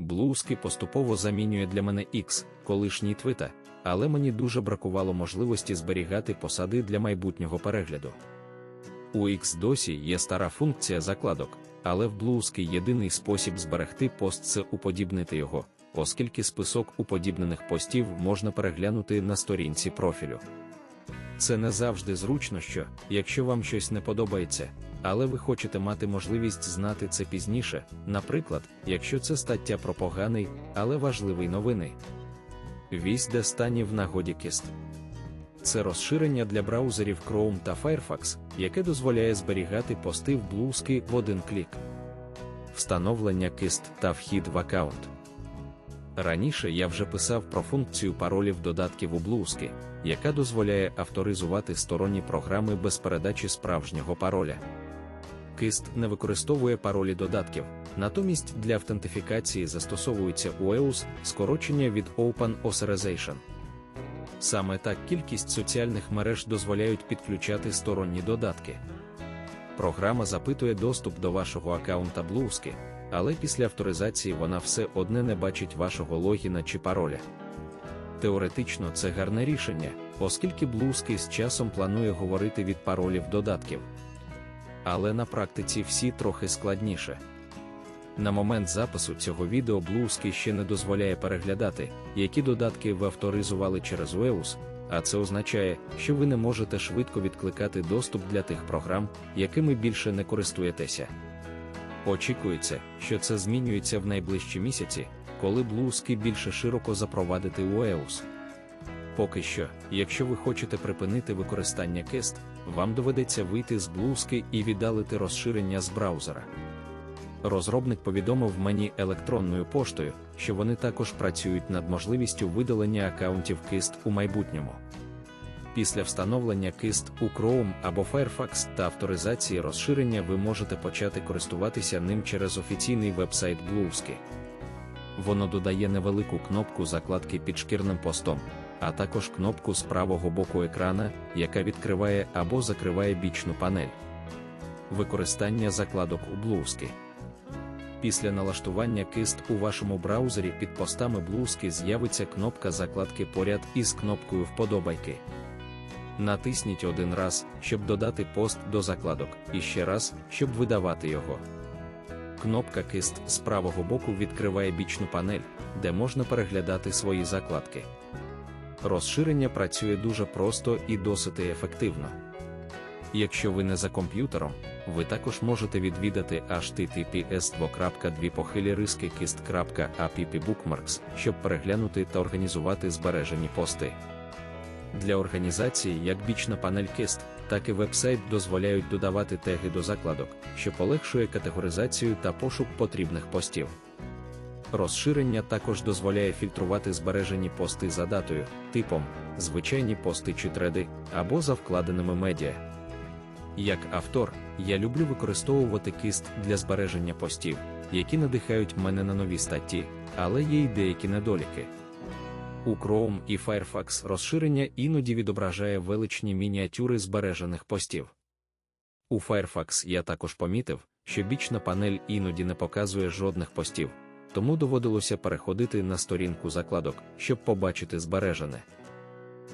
Блузки поступово замінює для мене X, колишній твита, але мені дуже бракувало можливості зберігати посади для майбутнього перегляду. У X досі є стара функція закладок, але в блузки єдиний спосіб зберегти пост це уподібнити його, оскільки список уподібнених постів можна переглянути на сторінці профілю. Це не завжди зручно, що, якщо вам щось не подобається, але ви хочете мати можливість знати це пізніше, наприклад, якщо це стаття про поганий, але важливий новини. Вісь де стані в нагоді кіст. Це розширення для браузерів Chrome та Firefox, яке дозволяє зберігати пости в блузки в один клік. Встановлення кист та вхід в аккаунт. Раніше я вже писав про функцію паролів додатків у блузки, яка дозволяє авторизувати сторонні програми без передачі справжнього пароля. Кист не використовує паролі додатків, натомість для автентифікації застосовується UEUS, скорочення від Open Authorization. Саме так кількість соціальних мереж дозволяють підключати сторонні додатки. Програма запитує доступ до вашого аккаунта блузки, але після авторизації вона все одне не бачить вашого логіна чи пароля. Теоретично це гарне рішення, оскільки блузки з часом планує говорити від паролів додатків. Але на практиці всі трохи складніше. На момент запису цього відео блузки ще не дозволяє переглядати, які додатки ви авторизували через UEUS, а це означає, що ви не можете швидко відкликати доступ для тих програм, якими більше не користуєтеся. Очікується, що це змінюється в найближчі місяці, коли блузки більше широко запровадити UEUS. Поки що, якщо ви хочете припинити використання кест, вам доведеться вийти з блузки і віддалити розширення з браузера. Розробник повідомив мені електронною поштою, що вони також працюють над можливістю видалення аккаунтів KIST у майбутньому. Після встановлення KIST у Chrome або Firefox та авторизації розширення ви можете почати користуватися ним через офіційний вебсайт Блузки. Воно додає невелику кнопку закладки під шкірним постом, а також кнопку з правого боку екрана, яка відкриває або закриває бічну панель. Використання закладок у Блузки. Після налаштування кист у вашому браузері під постами блузки з'явиться кнопка закладки поряд із кнопкою Вподобайки. Натисніть один раз, щоб додати пост до закладок, і ще раз, щоб видавати його. Кнопка кист з правого боку відкриває бічну панель, де можна переглядати свої закладки. Розширення працює дуже просто і досить ефективно. Якщо ви не за комп'ютером, ви також можете відвідати https 2 похилі риски kist.app bookmarks, щоб переглянути та організувати збережені пости. Для організації як бічна панель KIST, так і вебсайт дозволяють додавати теги до закладок, що полегшує категоризацію та пошук потрібних постів. Розширення також дозволяє фільтрувати збережені пости за датою, типом, звичайні пости чи треди, або за вкладеними медіа. Як автор, я люблю використовувати кист для збереження постів, які надихають мене на нові статті, але є й деякі недоліки. У Chrome і Firefox розширення іноді відображає величні мініатюри збережених постів. У Firefox я також помітив, що бічна панель іноді не показує жодних постів, тому доводилося переходити на сторінку закладок, щоб побачити збережене.